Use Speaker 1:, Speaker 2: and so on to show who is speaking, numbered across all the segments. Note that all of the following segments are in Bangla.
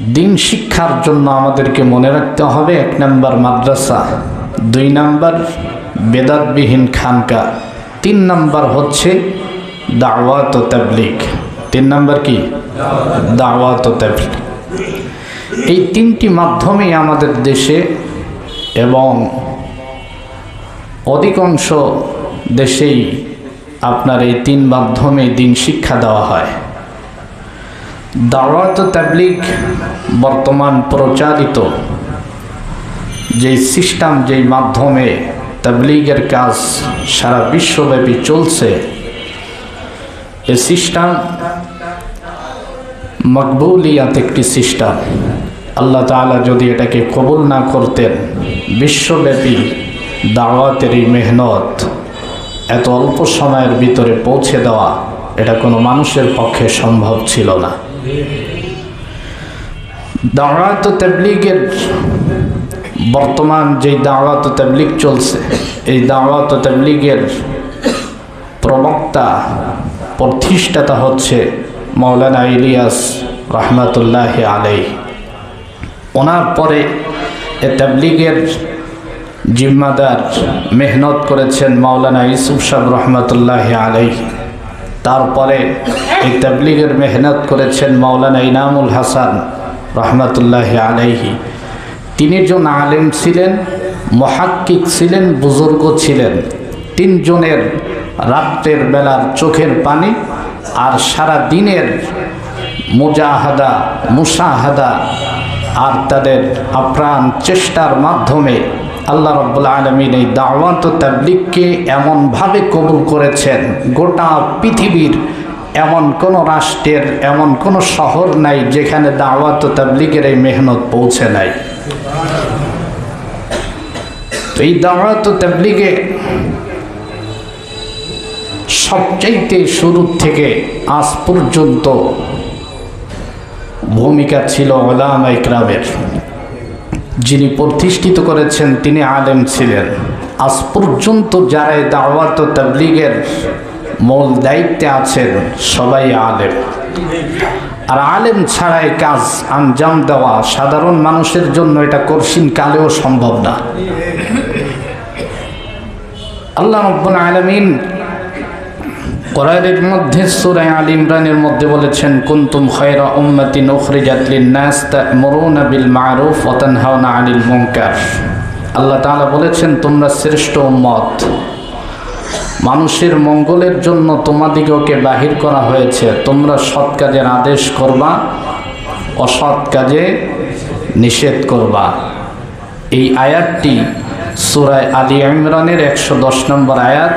Speaker 1: দিন শিক্ষার জন্য আমাদেরকে মনে রাখতে হবে, এক নাম্বার মাদ্রাসা, দুই নাম্বার বেদাতবিহীন খানকা, তিন নাম্বার হচ্ছে দাওয়াত ও তাবলিগ। তিন নাম্বার কি? দাওয়াত ও তাবলিগ। এই তিনটি মাধ্যমেই আমাদের দেশে এবং অধিকাংশ দেশেই আপনার এই তিন মাধ্যমে দিন শিক্ষা দেওয়া হয়। দাওয়াত ও তাবলিগ বর্তমান প্রচারিত যে সিস্টেম যেই মাধ্যমে তাবলিগের কাজ সারা বিশ্বব্যাপী চলছে, এ সিস্টেম মকবুলিয়াত একটি সিস্টেম। আল্লাহ তাআলা যদি এটাকে কবুল না করতেন, বিশ্বব্যাপী দাওয়াতের এই মেহনত এত অল্প সময়ের ভিতরে পৌঁছে দেওয়া এটা কোনো মানুষের পক্ষে সম্ভব ছিল না। দাওয়াত তাবলিগের বর্তমান যে দাওয়াত তাবলিগ চলছে, এই দাওয়াত তাবলিগের প্রবক্তা, প্রতিষ্ঠাতা হচ্ছে মৌলানা ইলিয়াস রহমাতুল্লাহ আলাই ওনার পরে এ তাবলিগের জিম্মাদার মেহনত করেছেন মাওলানা ইউসুফ সাহ রহমতুল্লাহ আলাই তারপরে এই তাবলিগের মেহনত করেছেন মাওলানা ইনামুল হাসান রহমতুল্লাহ আলাইহি। তিনি জন আলেম ছিলেন, মহাক্কিক ছিলেন, বুজুর্গ ছিলেন। তিনজনের রাত্রের বেলার চোখের পানি আর সারা দিনের মুজাহাদা মুসাহাদা আর তাদের আপ্রাণ চেষ্টার মাধ্যমে আল্লাহ রব্বুল আলমিন এই দাওয়াত তাবলিগকে এমনভাবে কবুল করেছেন, গোটা পৃথিবীর এমন কোন রাষ্ট্রের, এমন কোন শহর নাই যেখানে দাওয়াত তাবলিগের এই মেহনত পৌঁছে নাই। এই দাওয়াত তাবলিগে সবচাইতে শুরু থেকে আজ পর্যন্ত ভূমিকা ছিল ওলাম ইকরামের। যিনি প্রতিষ্ঠিত করেছেন, তিনি আলেম ছিলেন। আজ পর্যন্ত যারা দাওয়াত তাবলিগের মূল দায়িত্বে আছেন, সবাই আলেম। আর আলেম ছাড়াই কাজ আঞ্জাম দেওয়া সাধারণ মানুষের জন্য এটা কঠিন কালেও সম্ভব না। আল্লাহ রব্বুল আলমিন কোরআনের মধ্যে সুরায় আল ইমরানের মধ্যে বলেছেন, কুন্তুম খায়রা উম্মাতিন উখরিজাত লিন-নাস তা'মুরুনা বিল মা'রুফ ওয়া 'আনিল মুনকার। আল্লাহ তাআলা বলেছেন, তোমরা শ্রেষ্ঠ উম্মত। মানুষের মঙ্গলের জন্য তোমাদিগকে বাহির করা হয়েছে। তোমরা সৎ কাজের আদেশ করবা, অসৎ কাজে নিষেধ করবা। এই আয়াতটি সুরায় আলী ইমরানের একশো দশ নম্বর আয়াত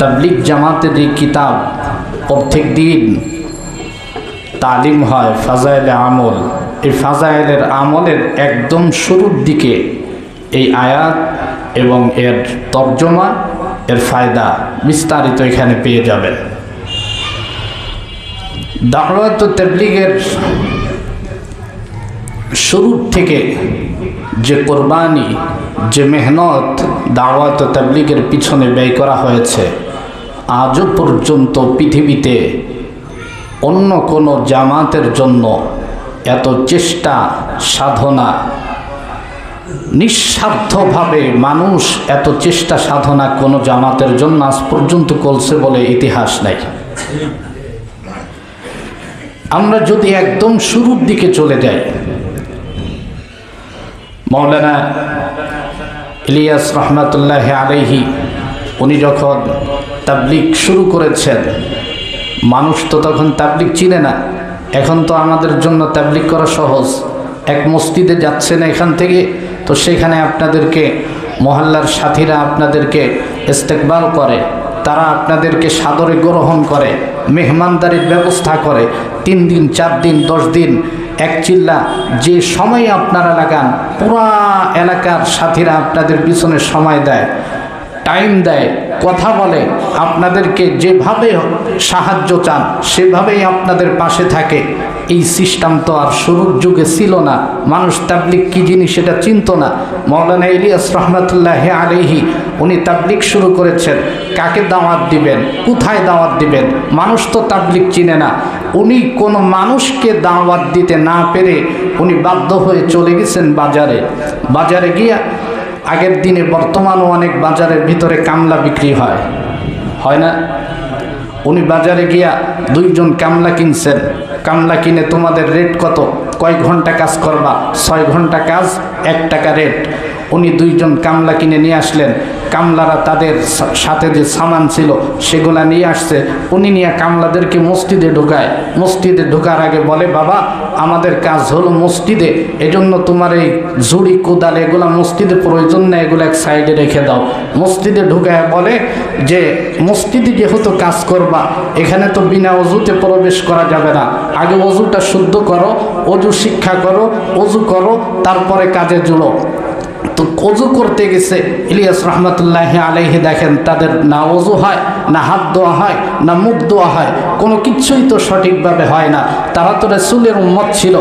Speaker 1: তাবলিক জামাতের এই কিতাব প্রত্যেক দিন তালিম হয় ফাজাইলে আমল। এই ফাজাইলের আমলের একদম শুরুর দিকে এই আয়াত এবং এর তর্জমা, এর ফায়দা বিস্তারিত এখানে পেয়ে যাবেন। দাওয়াত তেবলিগের শুরুর থেকে যে কোরবানি, যে মেহনত দাওয়াত তাবলিগের পিছনে ব্যয় করা হয়েছে আজও পর্যন্ত পৃথিবীতে অন্য কোনো জামাতের জন্য এত চেষ্টা, সাধনা, নিঃস্বার্থভাবে মানুষ এত চেষ্টা, সাধনা কোনো জামাতের জন্য আজ পর্যন্ত করছে বলে ইতিহাস নাই। আমরা যদি একদম শুরুর দিকে চলে যাই, মৌলানা ইলিয়াস রহমতুল্লাহ আলাইহি, উনি যখন তাবলিক শুরু করেছেন। মানুষ তো তখন তাবলিক চিনে না। এখন তো আমাদের জন্য তাবলিক করা সহজ। এক মসজিদে যাচ্ছেন এখান থেকে, তো সেখানে আপনাদেরকে, মহল্লার সাথীরা আপনাদেরকে ইস্তেকবাল করে। তারা আপনাদেরকে সাদরে গ্রহণ করে, মেহমানদারির ব্যবস্থা করে। তিন দিন, চার দিন, দশ দিন, এক চিল্লা, যে সময় আপনারা লাগান, পুরা এলাকার সাথীরা আপনাদের পিছনে সময় দেয়। টাইম দেয়, কথা বলে, আপনাদেরকে যেভাবে সাহায্য চান, সেভাবেই আপনাদের পাশে থাকে। এই সিস্টেম তো আর শুরুর যুগে ছিল না। মানুষ তাবলিক কী জিনিস সেটা চিনত না। মৌলানা ইলিয়াস রহমতুল্লাহ আলিহি উনি তাবলিক শুরু করেছেন। কাকে দাওয়াত দিবেন? কোথায় দাওয়াত দিবেন? মানুষ তো তাবলিক চিনে না। উনি কোনো মানুষকে দাওয়াত দিতে না পেরে উনি বাধ্য হয়ে চলে গেছেন বাজারে। বাজারে গিয়া আগের দিনে বর্তমানও অনেক বাজারের ভিতরে কামলা বিক্রি হয়। হয় না? উনি বাজারে গিয়া দুইজন কামলা কিনছেন। কামলা কিনে তোমাদের রেট কত? কয় ঘণ্টা কাজ করবা? ছয় ঘণ্টা কাজ, এক টাকা রেট উনি দুইজন কামলা কিনে নিয়ে আসলেন। কামলারা তাদের সাথে যে সামান ছিল, সেগুলা নিয়ে আসছে। উনি নিয়ে কামলাদেরকে মসজিদে ঢুকায়। মসজিদে ঢোকার আগে বলে, বাবা, আমাদের কাজ হলো মসজিদে। এজন্য তোমার এই ঝুড়ি, কোদাল, এগুলা মসজিদে প্রয়োজন নেই, এগুলো এক সাইডে রেখে দাও। মসজিদে ঢুকায় বলে যে, মসজিদে যেহেতু কাজ করবা, এখানে তো বিনা অজুতে প্রবেশ করা যাবে না। আগে অজুটা শুদ্ধ করো, অজু শিক্ষা করো, অজু করো, তারপরে কাজে জুড়ো। তো অজু করতে গেছে। ইলিয়াস রহমতুল্লাহ আলাইহি দেখেন, তাদের না অজু হয়, না হাত ধোয়া হয়, না মুখ ধোয়া হয়, কোনো কিছুই তো সঠিকভাবে হয় না। তারা তো রসুলের উম্মত ছিল।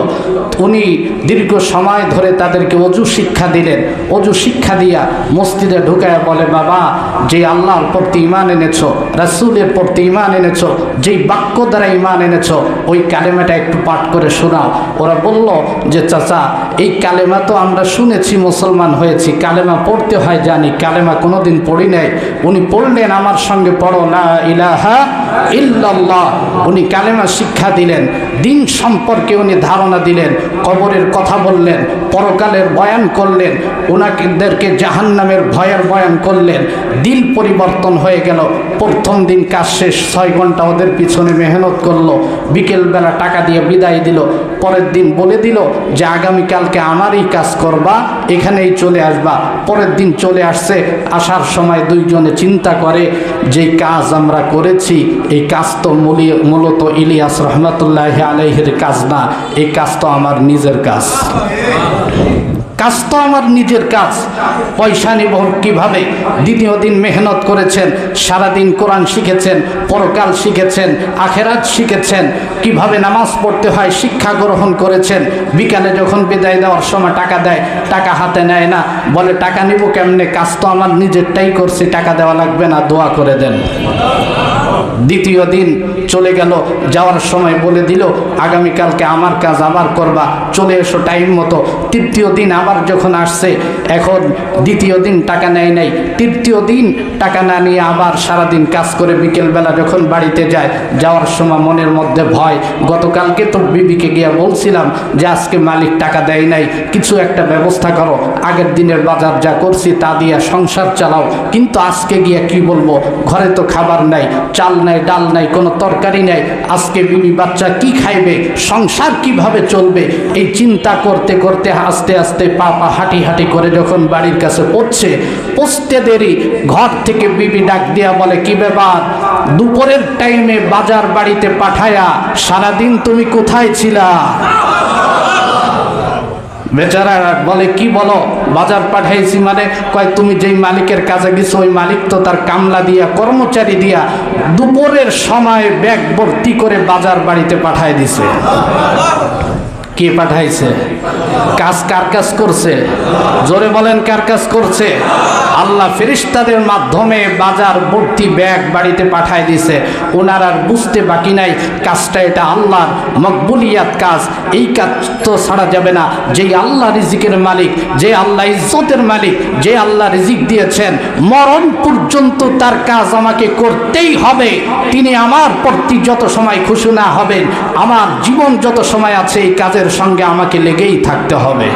Speaker 1: উনি দীর্ঘ সময় ধরে তাদেরকে অজু শিক্ষা দিলেন। অজু শিক্ষা দিয়া মসজিদে ঢুকায় বলে, বাবা, যে আল্লাহর প্রতি ইমান এনেছ, রাসুলের প্রতি ইমান এনেছ, যেই বাক্য দ্বারা ইমান এনেছ, ওই কালেমাটা একটু পাঠ করে শোনাও। ওরা বলল যে, চাচা, এই কালেমা তো আমরা শুনেছি, মুসলমান হয়েছি। কালেমা পড়তে হয় জানি, কালেমা কোনোদিন পড়ি নাই। উনি পড়লেন, আমার সঙ্গে পড়ো না ইলাহা ইল্লাল্লাহ। উনি কালেমা শিক্ষা দিলেন, দিন সম্পর্কে উনি ধারণা দিলেন, কবরের কথা বললেন, পরকালের বয়ান করলেন ওনাদেরকে জাহান্নামের ভয়ের বয়ান করলেন, দিন পরিবর্তন হয়ে গেল, প্রথম দিন কাজ শেষ, ছয় ঘণ্টা ওদের পিছনে মেহনত করল, বিকেলবেলা টাকা দিয়ে বিদায় দিল, পরের দিন বলে দিল যে, আগামীকালকে আমারই কাজ করবা, এখানেই চলে আসবা। পরের দিন চলে আসছে, আসার সময় দুইজনে চিন্তা করে যে কাজ আমরা করেছি এই কাজ তো মূলত ইলিয়াস রহমতুল্লাহ আলহের কাজ না, এই কাজ তো আমার নিজের কাজ। কাজ তো আমার নিজের কাজ। পয়সা নিব কীভাবে? দ্বিতীয় দিন মেহনত করেছেন, সারাদিন কোরআন শিখেছেন, পরকাল শিখেছেন, আখেরাত শিখেছেন। কীভাবে নামাজ পড়তে হয়? শিক্ষা গ্রহণ করেছেন। বিকালে যখন বিদায় দেওয়ার সময় টাকা দেয়, টাকা হাতে নেয় না। বলে, টাকা নিব কেমনে? কাজ তো আমার নিজেরটাই করছি, টাকা দেওয়া লাগবে না, দোয়া করে দেন। দ্বিতীয় দিন চলে গেল, যাওয়ার সময় বলে দিল, আগামীকালকে আমার কাজ আবার করবা, চলে এসো টাইম মতো। তৃতীয় দিন আবার যখন আসছে, এখন দ্বিতীয় দিন টাকা নেয় নাই। তৃতীয় দিন টাকা না নিয়ে আবার সারাদিন কাজ করে বিকেলবেলা যখন বাড়িতে যায়, যাওয়ার সময় মনের মধ্যে ভয়। গতকালকে তো বিবিকে গিয়ে বলছিলাম যে, আজকে মালিক টাকা দেয় নাই, কিছু একটা ব্যবস্থা করো। আগের দিনের বাজার যা করছি তা দিয়ে সংসার চালাও। কিন্তু আজকে গিয়ে কি বলব, ঘরে তো খাবার নাই, চাল নাই, ডাল নাই, কোনো তরকারি নাই। আজকে বিবি বাচ্চা কি খাইবে, সংসার কীভাবে চলবে, এই চিন্তা করতে করতে আস্তে আস্তে পা পা হাঁটি হাঁটি করে যখন বাড়ির কাছে পড়ছে পচতে দেরি, ঘর থেকে বিবি ডাক দিয়া বলে, কি ব্যাপার? দুপুরের টাইমে বাজার বাড়িতে পাঠায়া, সারাদিন তুমি কোথায় ছিলা? বেচারা বলে, কি বলো? বাজার পাঠাইছি মানে? কয়, তুমি যেই মালিকের কাছে গেছো, ওই মালিক তো তার কামলা দিয়া, কর্মচারী দিয়া দুপুরের সময় ব্যাগ ভর্তি করে বাজার বাড়িতে পাঠায় দিছে। কে পাঠাইছে? কাজ কার কাজ করছে? জোরে বলেন কার কাজ করছে? আল্লাহ ফেরিস্তাদের মাধ্যমে বাজার ভর্তি ব্যাগ বাড়িতে পাঠায় দিছে। ওনার আর বুঝতে বাকি নাই, কাজটা এটা আল্লাহর মকবুলিয়াত কাজ। এই কাজ তো ছাড়া যাবে না। যেই আল্লাহ রিজিকের মালিক, যে আল্লাহ ইজ্জতের মালিক, যে আল্লাহ রিজিক দিয়েছেন, মরণ পর্যন্ত তার কাজ আমাকে করতেই হবে। তিনি আমার প্রতি যত সময় খুশি না হবেন, আমার জীবন যত সময় আছে এই কাজের সঙ্গে আমাকে লেগেই থাকতে হবে।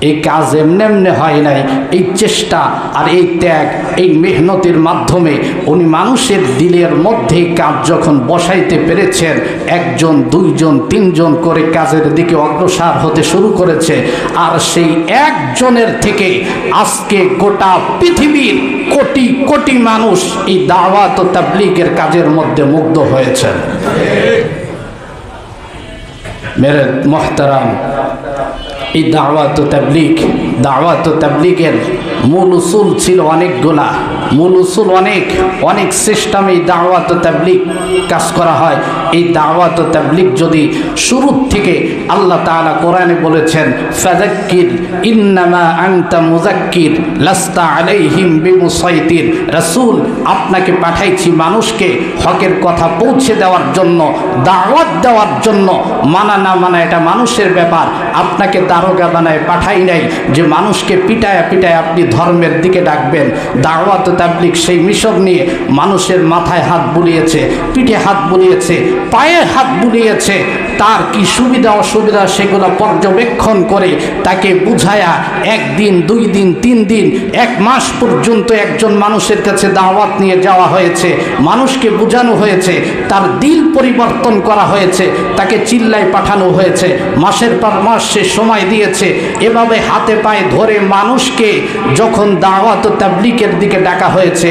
Speaker 1: এই কাজ এমনি এমনি হয় নাই। এই চেষ্টা আর এই ত্যাগ, এই মেহনতের মাধ্যমে উনি মানুষের দিলের মধ্যে কাজ যখন বসাইতে পেরেছেন, একজন, দুইজন, তিনজন করে কাজের দিকে অগ্রসর হতে শুরু করেছে। আর সেই একজনের থেকে আজকে গোটা পৃথিবীর কোটি কোটি মানুষ এই দাওয়াত ও তাবলিগের কাজের মধ্যে মুগ্ধ হয়েছেন। মেরে মোহতারাম এই দাওয়াত তাবলিগ দাওয়াত তাবলিগের মূল উসুল ছিল অনেকগুলা। মূল উসুল অনেক অনেক সিস্টেমে দাওয়াত তাবলিক কাজ করা হয়। এই দাওয়াত তাবলিক যদি শুরুর থেকে আল্লাহ তাআলা কোরআনে বলেছেন, ফাযাক্কির ইন্নামা আনতা মুযাক্কির, লাস্তা আলাইহিম বিমুসাইতির। রাসূল, আপনাকে পাঠাইছি মানুষকে হকের কথা পৌঁছে দেওয়ার জন্য, দাওয়াত দেওয়ার জন্য। মানা না মানা এটা মানুষের ব্যাপার। আপনাকে দারোগা বানায় পাঠাই নাই যে মানুষকে পিটায়া পিটায় আপনি ধর্মের দিকে ডাকবেন, দাওয়াত তাবলিক সেই মিশর নিয়ে মানুষের মাথায় হাত বুলিয়েছে, পিঠে হাত বুলিয়েছে, পায়ে হাত বুলিয়েছে তার কি সুবিধা অসুবিধা সেগুলো পর্যবেক্ষণ করে তাকে বুঝায়া একদিন, দুই দিন, তিন দিন, এক মাস পর্যন্ত একজন মানুষের কাছে দাওয়াত নিয়ে যাওয়া হয়েছে। মানুষকে বোঝানো হয়েছে, তার দিল পরিবর্তন করা হয়েছে, তাকে চিল্লায় পাঠানো হয়েছে। মাসের পর মাস সে সময় দিয়েছে। এভাবে হাতে পায়ে ধরে মানুষকে যখন দাওয়াত তাবলিকের দিকে ডাকা হয়েছে,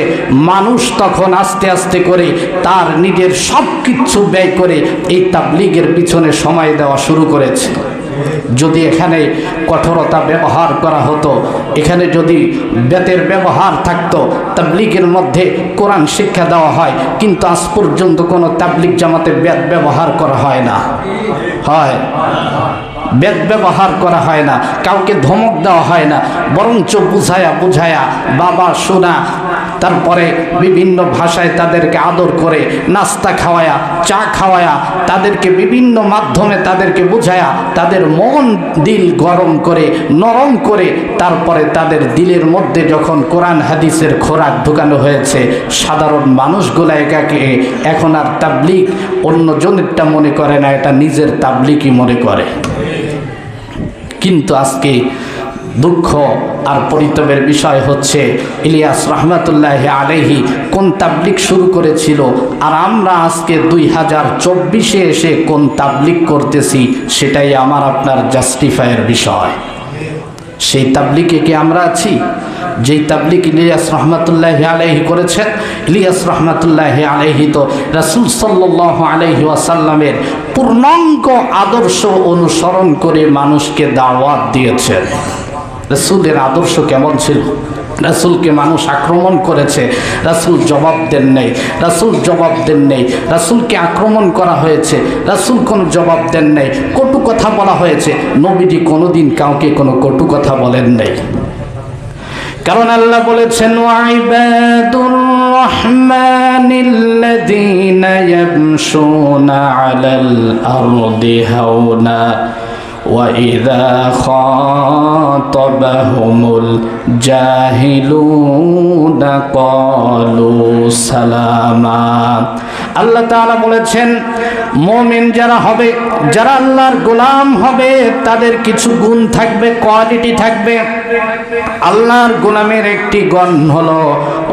Speaker 1: মানুষ তখন আস্তে আস্তে করে তার নিজের সব কিচ্ছু ব্যয় করে এই তাবলিগের পিছনে সময় দেওয়া শুরু করেছে। যদি এখানে কঠোরতা ব্যবহার করা হতো, এখানে যদি বেতের ব্যবহার থাকতো, তাবলিগের মধ্যে কোরআন শিক্ষা দেওয়া হয়, কিন্তু আজ পর্যন্ত কোনো তাবলিগ জামাতে বেত ব্যবহার করা হয় না। হয়। বেদ ব্যবহার করা হয় না। কাউকে ধমক দেওয়া হয় না। বরঞ্চ বুঝায়া বুঝায়া বাবা শোনা তারপরে বিভিন্ন ভাষায় তাদেরকে আদর করে, নাস্তা খাওয়ায়া, চা খাওয়ায়া, তাদেরকে বিভিন্ন মাধ্যমে তাদেরকে বুঝায়া, তাদের মন দিল গরম করে, নরম করে, তারপরে তাদের দিলের মধ্যে যখন কোরআন হাদিসের খোরাক ঢুকানো হয়েছে, সাধারণ মানুষগুলা একাকে, এখন আর তাবলিক অন্য জনেরটা মনে করে না, এটা নিজের তাবলিকই মনে করে। কিন্তু আজকে দুঃখ আর পরিতবের বিষয় হচ্ছে, ইলিয়াস রহমতুল্লাহ আলাইহি কোন তাবলিক শুরু করেছিল? আর আমরা আজকে দুই হাজার চব্বিশে এসে কোন তাবলিক করতেছি? সেটাই আমার আপনার জাস্টিফায়ের বিষয়। সেই তাবলিকে কি আমরা আছি? যেই তাবলিক ইলিয়াস রহমতুল্লাহ আলাইহি করেছেন, ইলিয়াস রহমতুল্লাহ আলাইহি তো রাসুল সাল্লাহ আলাইহি ওয়াসাল্লামের পূর্ণাঙ্গ আদর্শ অনুসরণ করে মানুষকে দাওয়াত দিয়েছেন। রসুলের আদর্শ কেমন ছিল? রাসুলকে মানুষ আক্রমণ করেছে, রাসুল জবাব দেন নেই, রাসুল জবাব দেন নেই, রাসুলকে আক্রমণ করা হয়েছে, রাসুল কোনো জবাব দেন নেই, কটু কথা বলা হয়েছে, নবীজি কোনোদিন কাউকে কোনো কটু কথা বলেন নেই। কারণ আল্লাহ বলেছেন ওয়াইবাদুর তবাহুমুল জাহিলু না কলু সালামা আল্লাহ তালা বলেছেন, মোমেন যারা হবে, যারা আল্লাহর গোলাম হবে, তাদের কিছু গুণ থাকবে কোয়ালিটি থাকবে। আল্লাহর গোলামের একটি গণ হলো,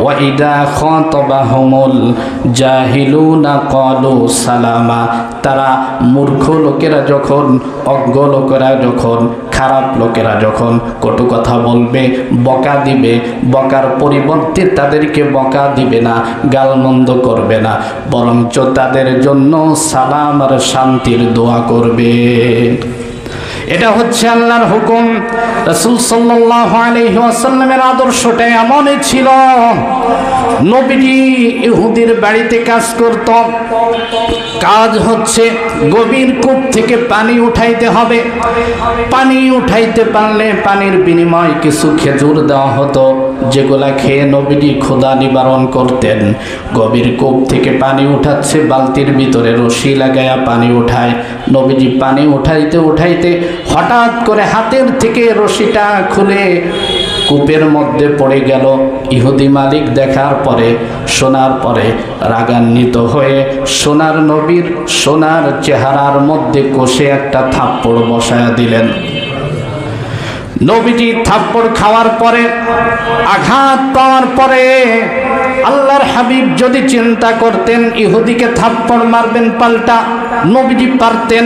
Speaker 1: ওয়াইদা খাতাবাহুমুল জাহিলুনা ক্বালু সালামা। তারা মূর্খ লোকেরা যখন, অজ্ঞ লোকেরা যখন, খারাপ লোকেরা যখন কটু কথা বলবে, বকা দিবে, বকার পরিবর্তে তাদেরকে বকা দিবে না, গালমন্দ করবে না। বরঞ্চ তাদের জন্য সালাম আর শান্তির দোয়া করবে। এটা হচ্ছে আল্লাহর হুকুম। রসুল সাল্লাল্লাহু আলাইহি ওয়াসাল্লামের আদর্শটা এমনই ছিল। নবীজি ইহুদির বাড়িতে কাজ করত। কাজ হচ্ছে গভীর কূপ থেকে পানি উঠাইতে হবে। পানি উঠাইতে পারলে পানির বিনিময় কিছু খেজুর দেওয়া হতো। যেগুলা খেয়ে নবীজি ক্ষুধা নিবারণ করতেন। গভীর কূপ থেকে পানি উঠাচ্ছে, বালতির ভিতরে রশি লাগায়া পানি উঠায়। নবীজি পানি উঠাইতে উঠাইতে হঠাৎ করে হাতের থেকে রশিটা খুলে কূপের মধ্যে পড়ে গেল। ইহুদি মালিক দেখার পরে সোনার পরে রাগান্বিত হয়ে সোনার নবীর সোনার চেহারার মধ্যে কষে একটা থাপ্পড় বসায়া দিলেন। নবীজি থাপ্পড় খাওয়ার পরে, আঘাত পাওয়ার পরে আল্লাহর হাবিব যদি চিন্তা করতেন, ইহুদিকে থাপ্পড় মারবেন পাল্টা, নবীজি পারতেন।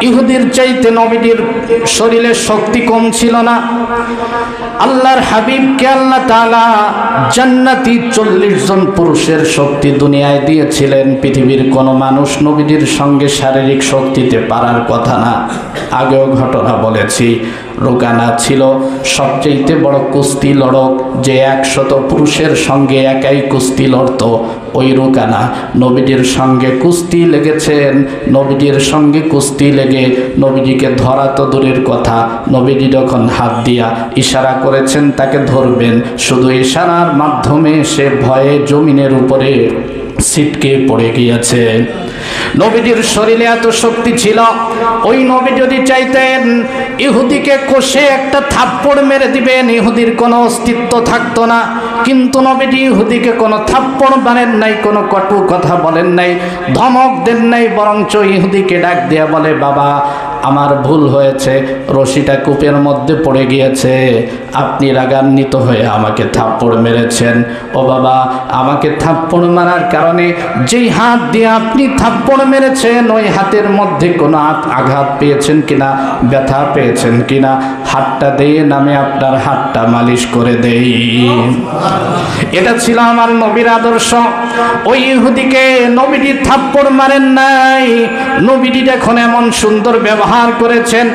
Speaker 1: ইহুদির চাইতে নবীজির শরীরে শক্তি কম ছিল না। আল্লাহর হাবিবকে আল্লাহ তালা জান্নাতি চল্লিশ জন পুরুষের শক্তি দুনিয়ায় দিয়েছিলেন। পৃথিবীর কোনো মানুষ নবীজির সঙ্গে শারীরিক শক্তিতে পারার কথা না। আগেও ঘটনা বলেছি। রোকানা ছিল সবচেয়ে বড় কুস্তি লড়ক, যে একশত পুরুষের সঙ্গে একাই কুস্তি লড়ত। ওই রোকানা নবীজির সঙ্গে কুস্তি লেগেছেন, নবীজির সঙ্গে কুস্তি লেগে নবীজিকে ধরা তো দূরের কথা। নবীজি যখন হাত দিয়া ইশারা করেছেন, তাকে ধরবেন। শুধু ইশারার মাধ্যমে সে ভয়ে জমিনের উপরে ছিটকে পড়ে গিয়েছে। নবীজির শরীরে এত শক্তি ছিল, ওই নবী যদি চাইতেন, ইহুদিকে কষে একটা থাপ্পড় মেরে দিবেন, ইহুদির কোনো অস্তিত্ব থাকতো না। কিন্তু নবীজি ইহুদিকে কোনো থাপ্পড় মারেন নাই, কোনো কটু কথা বলেন নাই, ধমক দেন নাই, বরঞ্চ ইহুদিকে ডাক দেয়া বলে, বাবা আমার ভুল হয়েছে, রশিটা কূপের মধ্যে পড়ে গিয়েছে। আপনি রাগান্বিত হয়ে আমাকে থাপ্পড় মেরেছেন। ও বাবা, আমাকে থাপ্পড় মারার কারণে যেই হাত দিয়ে আপনি থাপ্পড় মেরেছেন, ওই হাতের মধ্যে কোনো আঘ- আঘাত পেয়েছেন কিনা, ব্যথা পেয়েছেন কিনা, হাতটা দিয়ে নামে আপনার হাতটা মালিশ করে দেই। এটা ছিল আমার নবীর আদর্শ। ওই ইহুদিকে নবীজি থাপ্পড় মারেন নাই। নবীটি এখন এমন সুন্দর ব্যবহার করেছেন।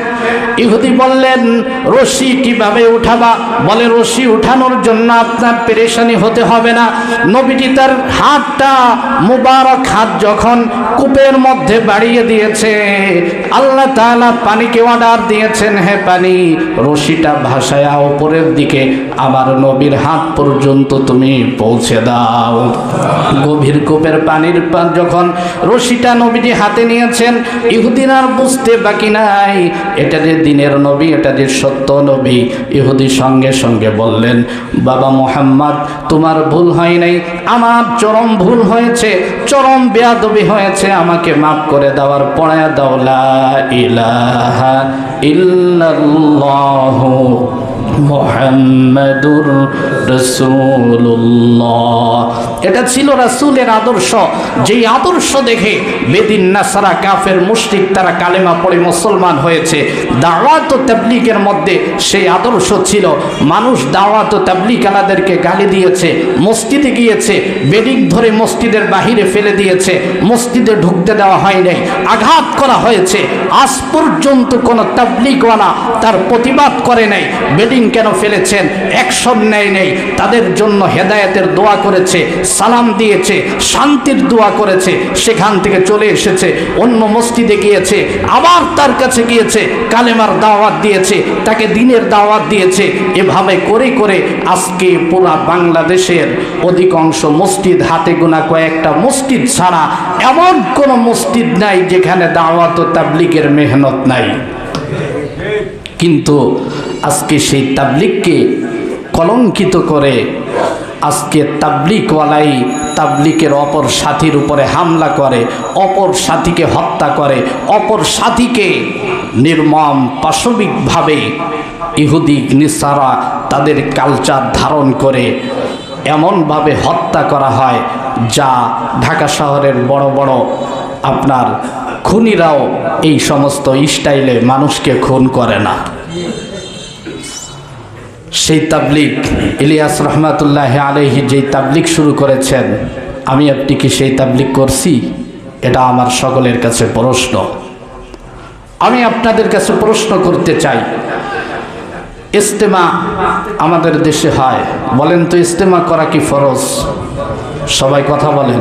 Speaker 1: ইহুদি বললেন, রশি কীভাবে উঠাবা? বলে, রশি উঠানোর জন্য আপনার পেরেশানি হতে হবে না। নবীটি তার হাতটা মুবারক হাত যখন কূপের মধ্যে বাড়িয়ে দিয়েছে আল্লাহ তাআলা পানিকে অর্ডার দিয়েছেন, হে পানি, রশিটা ভাসায়া ওপরের দিকে, আমার নবীর হাত পর্যন্ত তুমি পৌঁছে দাও। গভীর কূপের পানির পান যখন রশিটা নবীজি হাতে নিয়েছেন ইহুদিন আর বুঝতে বাকি নাই, এটা যে দিনের নবী, এটা যে সত্য নবী, ইহুদি সঙ্গে সঙ্গে বললেন, বাবা মোহাম্মদ, তোমার ভুল হয় নাই, আমার চরম ভুল হয়েছে, চরম বেয়াদবি হয়েছে, আমাকে মাফ করে দেওয়ার পড়ায় দাও, লা ইলাহা ইল্লাল্লাহু মোহাম্মদুর রসুল্লাহ এটা ছিল রাসূলের আদর্শ। যেই আদর্শ দেখে বেদিন নাসারা কাফের মুশরিক তারা কালেমা পড়ে মুসলমান হয়েছে। দাওয়াত ও তাবলিগের মধ্যে সেই আদর্শ ছিল। মানুষ দাওয়াত ও তাবলিগ আলাদেরকে গালি দিয়েছে, মসজিদে গিয়েছে বেডিং ধরে মসজিদের বাহিরে ফেলে দিয়েছে, মসজিদে ঢুকতে দেওয়া হয় নাই, আঘাত করা হয়েছে। আজ পর্যন্ত কোনো তাবলিগওয়ালা তার প্রতিবাদ করে নাই বেডিং কেন ফেলেছেন? অ্যাকশন নেয় নেই। তাদের জন্য হেদায়েতের দোয়া করেছে, সালাম দিয়েছে, শান্তির দোয়া করেছে। সেখান থেকে চলে এসেছে, অন্য মসজিদে গিয়েছে, আবার তার কাছে গিয়েছে, কালেমার দাওয়াত দিয়েছে, তাকে দিনের দাওয়াত দিয়েছে। এভাবে করে করে আজকে পুরা বাংলাদেশের অধিকাংশ মসজিদ হাতে গোনা কয়েকটা মসজিদ ছাড়া এমন কোনো মসজিদ নাই যেখানে দাওয়াত ও তাবলিগের মেহনত নাই। কিন্তু আজকে সেই তাবলিগকে কলঙ্কিত করে আজকে তাবলিকওয়ালাই তাবলিকের অপর সাথীর উপরে হামলা করে, অপর সাথীকে হত্যা করে, অপর সাথীকে নির্মম পাশবিকভাবে ইহুদি নিসারা তাদের কালচার ধারণ করে এমনভাবে হত্যা করা হয় যা ঢাকা শহরের বড় বড় আপনার খুনিরাও এই সমস্ত স্টাইলে মানুষকে খুন করে না। সেই তাবলিক ইলিয়াস রহমাতুল্লাহ আলহি যেই তাবলিক শুরু করেছেন, আমি আপনি কি সেই তাবলিক করছি? এটা আমার সকলের কাছে প্রশ্ন। আমি আপনাদের কাছে প্রশ্ন করতে চাই। ইস্তেমা আমাদের দেশে হয়। বলেন তো, ইস্তেমা করা কি ফরজ? সবাই কথা বলেন।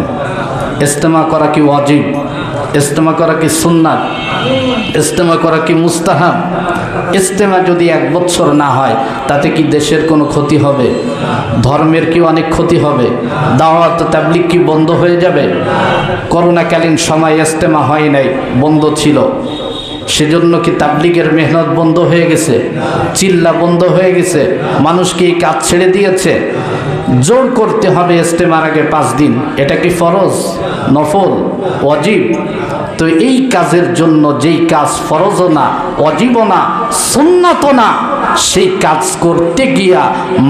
Speaker 1: ইস্তেমা করা কি ওয়াজিব? ইস্তেমা করা কি সুন্নাত? ইস্তেমা করা কি মুস্তাহাব? ইস্তেমা যদি এক বছর না হয়, তাতে কি দেশের কোনো ক্ষতি হবে? ধর্মের কি অনেক ক্ষতি হবে? দাওয়াত তাবলিক কি বন্ধ হয়ে যাবে? করোনাকালীন সময় ইস্তেমা হয় নাই, বন্ধ ছিল। সেজন্য কি তাবলিগের মেহনত বন্ধ হয়ে গেছে? চিল্লা বন্ধ হয়ে গেছে? মানুষ কি কাজ ছেড়ে দিয়েছে? জোর করতে হবে ইস্তেমার আগে পাঁচ দিন। এটা কি ফরজ? নফল? অজীব তো এই কাজের জন্য যেই কাজ ফরজও না অজীব না সুন্নত না, সেই কাজ করতে গিয়া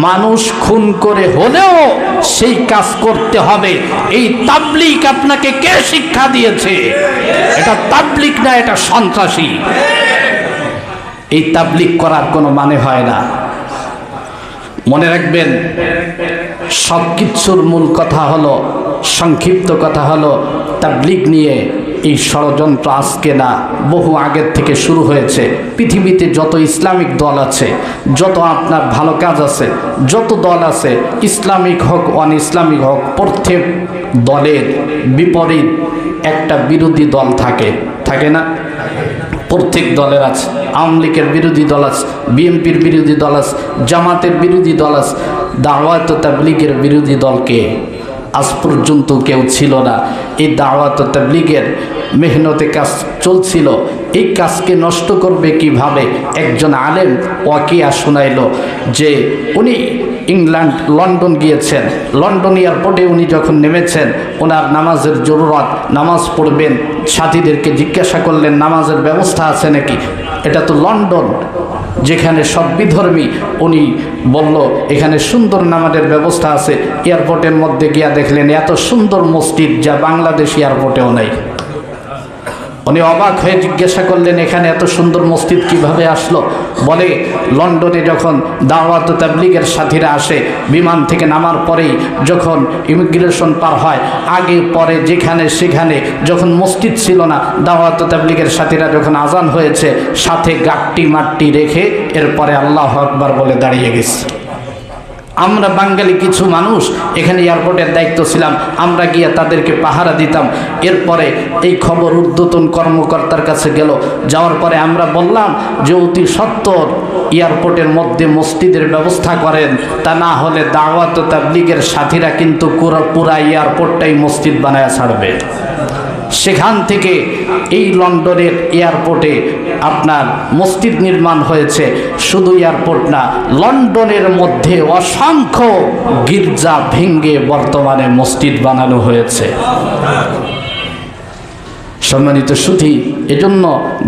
Speaker 1: মানুষ খুন করে হলেও সেই কাজ করতে হবে। এই তাবলিক আপনাকে কে শিক্ষা দিয়েছে? এটা তাবলিক না, এটা সন্ত্রাসী। এই তাবলিক করার কোনো মানে হয় না। মনে রাখবেন সব কিছুর মূল কথা হলো, সংক্ষিপ্ত কথা হলো, তাবলিগ নিয়ে এই ষড়যন্ত্র আজকে না, বহু আগের থেকে শুরু হয়েছে। পৃথিবীতে যত ইসলামিক দল আছে, যত আপনার ভালো কাজ আছে, যত দল আছে, ইসলামিক হোক অন ইসলামিক হোক, প্রত্যেক দলের বিপরীত একটা বিরোধী দল থাকে। থাকে না? প্রত্যেক দলের আছে। আওয়ামী লীগের বিরোধী দল আছে, বিএনপির বিরোধী দল আছে, জামাতের বিরোধী দল আছে। দাওয়াত তাবলিগের বিরোধী দলকে আজ পর্যন্ত কেউ ছিল না। এই দাওয়াত তাবলিগের মেহনতে কাজ চলছিল। এই কাজকে নষ্ট করবে কীভাবে? একজন আলেম ওয়াকিয়া শোনাইল যে উনি ইংল্যান্ড, লন্ডন গিয়েছেন। লন্ডন এয়ারপোর্টে উনি যখন নেমেছেন, ওনার নামাজের জরুরত, নামাজ পড়বেন, সাথীদেরকে জিজ্ঞাসা করলেন, নামাজের ব্যবস্থা আছে নাকি? এটা তো লন্ডন, যেখানে সব বিধর্মী। উনি বলল, এখানে সুন্দর নামাজের ব্যবস্থা আছে। এয়ারপোর্টের মধ্যে গিয়া দেখলেন, এত সুন্দর মসজিদ যা বাংলাদেশ এয়ারপোর্টেও নেই। উনি অবাক হয়ে জিজ্ঞাসা করলেন, এখানে এত সুন্দর মসজিদ কীভাবে আসলো? বলে, লন্ডনে যখন দাওয়াত তাবলিগের সাথীরা আসে, বিমান থেকে নামার পরেই যখন ইমিগ্রেশন পার হয়, আগে, পরে, যেখানে, সেখানে, যখন মসজিদ ছিল না, দাওয়াত তাবলিগের সাথীরা যখন আজান হয়েছে, সাথে গাট্টি মাট্টি রেখে এরপরে আল্লাহ আকবার বলে দাঁড়িয়ে গেছে। আমরা বাঙালি কিছু মানুষ, এখানে এয়ারপোর্টের দায়িত্ব ছিলাম, আমরা গিয়ে তাদেরকে পাহারা দিতাম। এরপরে এই খবর ঊর্ধ্বতন কর্মকর্তার কাছে গেল। যাওয়ার পরে আমরা বললাম যে, অতি সত্তর এয়ারপোর্টের মধ্যে মসজিদের ব্যবস্থা করেন। তা না হলে দাওয়াত তাবলিগের সাথীরা কিন্তু পুরা এয়ারপোর্টটাই মসজিদ বানায় ছাড়বে। সেখান থেকে এই লন্ডনের এয়ারপোর্টে আপনার মসজিদ নির্মাণ হয়েছে। শুধু এয়ারপোর্ট না, লন্ডনের মধ্যে অসংখ্য গির্জা ভেঙ্গে বর্তমানে মসজিদ বানানো হয়েছে। সম্মানিত সুধি, এজন্য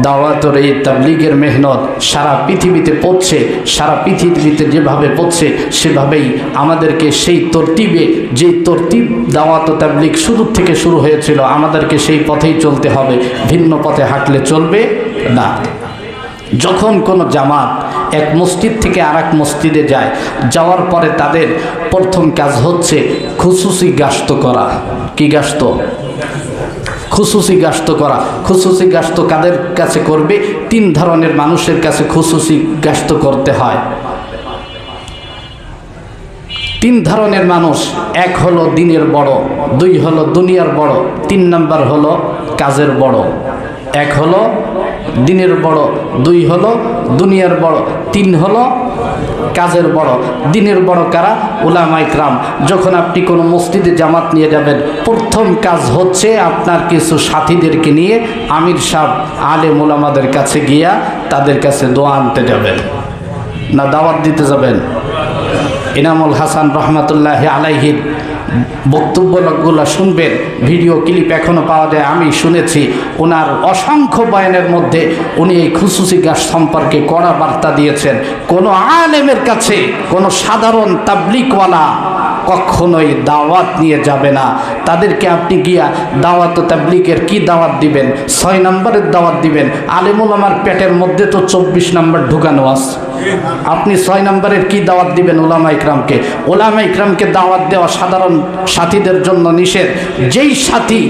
Speaker 1: দাওয়াতর এই তাবলিগের মেহনত সারা পৃথিবীতে পড়ছে, সারা পৃথিবীতে যেভাবে পড়ছে, সেভাবেই আমাদেরকে সেই তরতিবে যে তরতিব দাওয়াত তাবলিগ শুরু থেকে শুরু হয়েছিল, আমাদেরকে সেই পথেই চলতে হবে, ভিন্ন পথে হাঁটলে চলবে না। যখন কোনো জামাত এক মসজিদ থেকে আর এক মসজিদে যায়, যাওয়ার পরে তাদের প্রথম কাজ হচ্ছে খুসুসি গাস্ত করা। কি গাস্ত? খুসুসি গাস্ত করা। খুসুসি গাস্ত কাদের কাছে করবে? তিন ধরনের মানুষের কাছে খুসুসি গাস্ত করতে হয়। তিন ধরনের মানুষ, এক হলো দিনের বড়, দুই হলো দুনিয়ার বড়, তিন নাম্বার হলো কাজের বড়। এক হলো দিনের বড়, দুই হলো দুনিয়ার বড়, তিন হলো কাজের বড়, দিনের বড় কারা? ওলামা ইকরাম। যখন আপনি কোনো মসজিদে জামাত নিয়ে যাবেন, প্রথম কাজ হচ্ছে আপনার কিছু সাথীদেরকে নিয়ে আমির সাহ আলে মোলামাদের কাছে গিয়া তাদের কাছে দোয়া আনতে যাবেন। না দাওয়াত দিতে যাবেন? ইনামুল হাসান রহমতুল্লাহ আলাইহির বক্তব্যগুলো শুনবেন, ভিডিও ক্লিপ এখনও পাওয়া যায়, আমি শুনেছি। ওনার অসংখ্য বয়ানের মধ্যে উনি এই খুসুসি গাছ সম্পর্কে কড়া বার্তা দিয়েছেন। কোনো আলেমের কাছে কোনো সাধারণ তাবলিকওয়ালা কখনোই দাওয়াত নিয়ে যাবে না। তাদেরকে আপনি গিয়া দাওয়াত ও তাবলিকের কি দাওয়াত দিবেন? ছয় নম্বরের দাওয়াত দিবেন। আলেমুল আমার পেটের মধ্যে তো চব্বিশ নম্বর ঢুকানো আছে। আপনি ছয় নম্বরের কি দাওয়াত দিবেন ওলামা ইকরামকে? ওলামা ইকরামকে দাওয়াত দেওয়া সাধারণ সাথীদের জন্য নিষেধ। যেই সাথী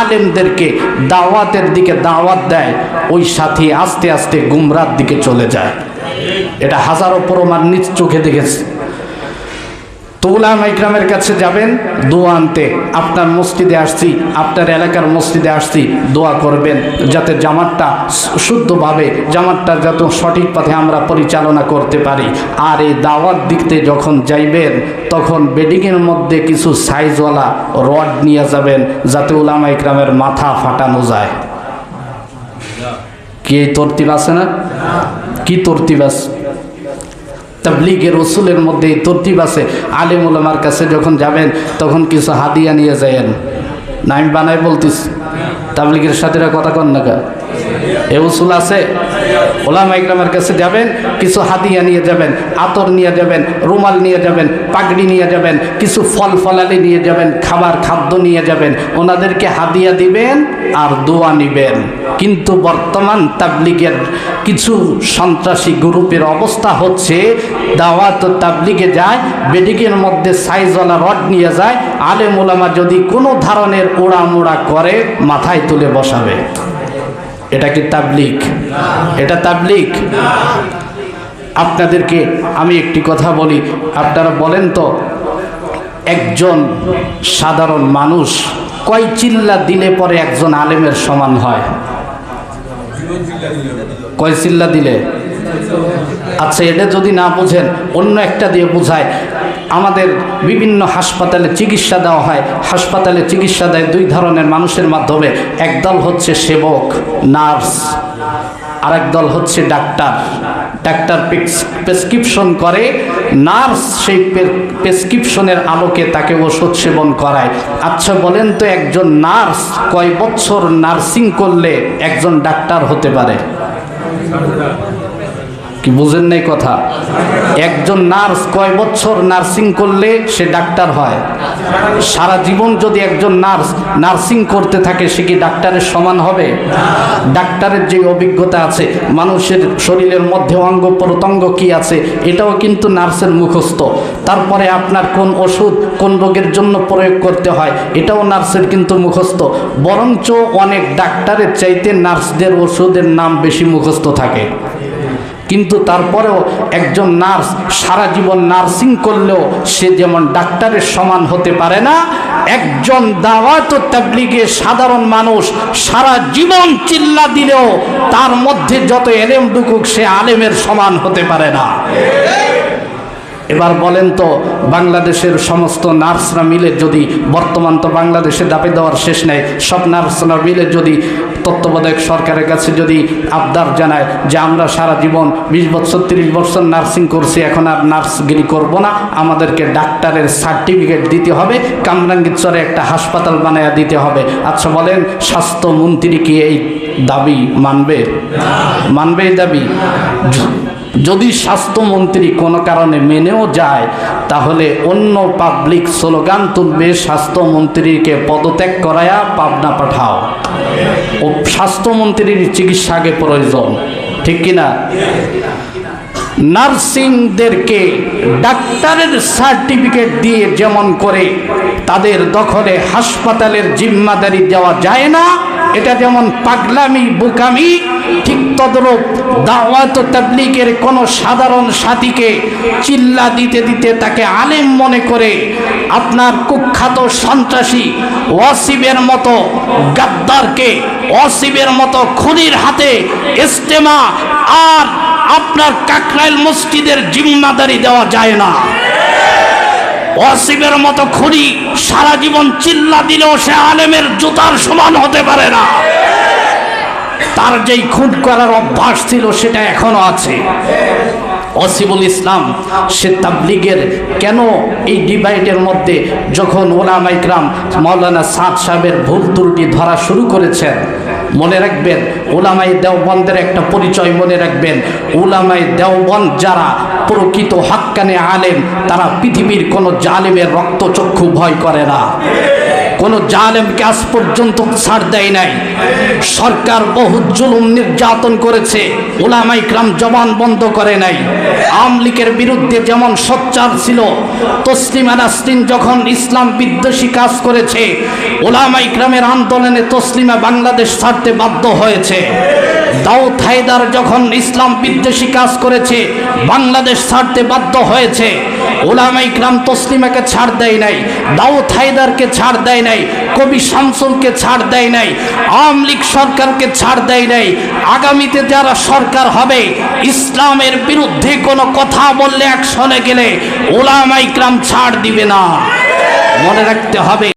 Speaker 1: আলেমদেরকে দাওয়াতের দিকে দাওয়াত দেয়, ওই সাথী আস্তে আস্তে গুমরার দিকে চলে যায়। এটা হাজারো প্রমাণ নিজ চোখে দেখেছে। তো উলামা ইকরামের কাছে যাবেন, দোয়া আনতে। আপনার মসজিদে আসছি, আপনার এলাকার মসজিদে আসছি, দোয়া করবেন, যাতে জামাতটা শুদ্ধভাবে, জামাতটা যত সঠিক পথে আমরা পরিচালনা করতে পারি। আর এই দাওয়াত দিকতে যখন যাইবেন, তখন বেডিংয়ের মধ্যে কিছু সাইজওয়ালা রড নিয়ে যাবেন, যাতে উলামা ইকরামের মাথা ফাটানো যায়। কি তরতিব আছে না? কি তরতিব আছে? তাবলিগের রসুলের মধ্যে এই তরতিব আছে। আলিম উলামার কাছে যখন যাবেন, তখন কিছু হাদিয়া নিয়ে যায়েন। না, আমি বানাই বলতিস তাবলিগের সাথীরা কথা কন না? এ উসুল আছে? ওলামা ইকরামের কাছে যাবেন, কিছু হাদিয়া নিয়ে যাবেন, আতর নিয়ে যাবেন, রুমাল নিয়ে যাবেন, পাগড়ি নিয়ে যাবেন, কিছু ফল ফলালি নিয়ে যাবেন, খাবার খাদ্য নিয়ে যাবেন, ওনাদেরকে হাদিয়া দিবেন আর দোয়া নিবেন। কিন্তু বর্তমান তাবলিগের কিছু সন্ত্রাসী গ্রুপের অবস্থা হচ্ছে, দাওয়াত তাবলিগে যায়, বেডিকের মধ্যে সাইজওয়ালা রড নিয়ে যায়, আলেম ওলামা যদি কোনো ধরনের ওড়ামোড়া করে, মাথায় তুলে বসাবে। এটা কি তাবলিক এটা তাবলিক আপনাদেরকে আমি একটি কথা বলি। আপনারা বলেন তো, একজন সাধারণ মানুষ কয় চিল্লা দিলে পরে একজন আলেমের সমান হয়? কয় চিল্লা দিলে? আচ্ছা এটা যদি না বোঝেন, অন্য একটা দিয়ে বোঝায়। আমাদের বিভিন্ন হাসপাতালে চিকিৎসা দেওয়া হয়। হাসপাতালে চিকিৎসা দেয় দুই ধরনের মানুষের মাধ্যমে। একদল হচ্ছে সেবক, নার্স, আরেক দল হচ্ছে ডাক্তার। ডাক্তার প্রেসক্রিপশন করে, নার্স সেই প্রেসক্রিপশনের আলোকে তাকে ওষুধ সেবন করায়। আচ্ছা বলেন তো একজন নার্স কয় বছর নার্সিং করলে একজন ডাক্তার হতে পারে? কি বুঝেন নাই কথা? একজন নার্স কয় বছর নার্সিং করলে সে ডাক্তার হয়? সারা জীবন যদি একজন নার্স নার্সিং করতে থাকে, সে কি ডাক্তারের সমান হবে? ডাক্তারের যে অভিজ্ঞতা আছে, মানুষের শরীরের মধ্যে অঙ্গ প্রত্যঙ্গ কি আছে, এটাও কিন্তু নার্সের মুখস্থ। তারপরে আপনার কোন ওষুধ কোন রোগের জন্য প্রয়োগ করতে হয়, এটাও নার্সের কিন্তু মুখস্থ। বরঞ্চ অনেক ডাক্তারের চাইতে নার্সদের ওষুধের নাম বেশি মুখস্থ থাকে। কিন্তু তারপরেও একজন নার্স সারা জীবন নার্সিং করলেও সে যেমন ডাক্তারের সমান হতে পারে না, একজন দাওয়াত তাবলিগে সাধারণ মানুষ সারা জীবন চিল্লা দিলেও তার মধ্যে যত এলেম ঢুকুক সে আলেমের সমান হতে পারে না। এবার বলেন তো, বাংলাদেশের সমস্ত নার্সরা মিলে যদি বর্তমান তো বাংলাদেশে দাবি দেওয়ার শেষ নেই, সব নার্সরা মিলে যদি তত্ত্বাবধায়ক সরকারের কাছে যদি আবদার জানায় যে আমরা সারা জীবন বিশ বছর, তিরিশ বছর নার্সিং করছি, এখন আর নার্সগিরি করব না, আমাদেরকে ডাক্তারের সার্টিফিকেট দিতে হবে, কামরাঙ্গীরচরে একটা হাসপাতাল বানায়া দিতে হবে। আচ্ছা বলেন, স্বাস্থ্যমন্ত্রী কি এই দাবি মানবে? মানবে এই দাবি? যদি স্বাস্থ্যমন্ত্রী কোনো কারণে মেনেও যায়, তাহলে অন্য পাবলিক স্লোগান তুলবে, স্বাস্থ্যমন্ত্রীকে পদত্যাগ করায়া পাবনা পাঠাও। ও স্বাস্থ্যমন্ত্রীর চিকিৎসা আগে প্রয়োজন, ঠিক কিনা নার্সিংদেরকে ডাক্তারের সার্টিফিকেট দিয়ে যেমন করে, তাদের দখলে হাসপাতালের জিম্মাদারি দেওয়া যায় না। এটা যেমন পাগলামি, বুকামি, ঠিক তদরূপ দাওয়াত তাবলিগের কোনো সাধারণ সাথীকে চিল্লা দিতে দিতে তাকে আলেম মনে করে আপনার কুখ্যাত সন্ত্রাসী ওয়াসিবের মতো গাদ্দারকে, ওয়াসিবের মতো খুনির হাতে ইস্তেমা আর আপনার কাকরাইল মসজিদের জিম্মাদারি দেওয়া যায় না। ওয়াসিবের মতো খুনি সারা জীবন চিল্লা দিলেও সে আলেমের জুতার সমান হতে পারে না। তার যেই খুন করার অভ্যাস ছিল, সেটা এখনও আছে। অসিবুল ইসলাম সে তাবলিগের কেন এই ডিভাইডের মধ্যে যখন ওলামাইকরাম মৌলানা সাদ সাহেবের ভুল ত্রুটি ধরা শুরু করেছেন মনে রাখবেন ওলামাই দেওবন্দের একটা পরিচয় মনে রাখবেন। ওলামাই দেওবন্দ যারা প্রকৃত হাক্কানে আলেম, তারা পৃথিবীর কোনো জালেমের রক্তচক্ষু ভয় করে না। কোনো জালেমকে আজ পর্যন্ত ছাড় দেয় নাই। সরকার বহু জুলুম নির্যাতন করেছে, ওলামাই ক্রাম জবান বন্ধ করে নাই। আওয়ামী লীগের বিরুদ্ধে যেমন সোচ্চার ছিল, তসলিমা নাসরিন যখন ইসলাম বিদ্বেষী কাজ করেছে, ওলামাই ক্রামের আন্দোলনে তসলিমা বাংলাদেশ ছাড়তে বাধ্য হয়েছে। দাউদ হায়দার যখন ইসলাম বিদ্বেষী কাজ করেছে, বাংলাদেশ ছাড়তে বাধ্য হয়েছে ওলামাই ক্রাম তসলিমাকে ছাড় দেয় নাই, দাউদ হায়দারকে ছাড় দেয় নাই, কবি শামসুলকে ছাড় দেয় নাই, আওয়ামী লীগ সরকারকে ছাড় দেয় নাই, আগামীতে যারা সরকার হবে, ইসলামের বিরুদ্ধে কোনো কথা বললে অ্যাকশনে গেলে ওলামাই ক্রাম ছাড় দিবে না। মনে রাখতে হবে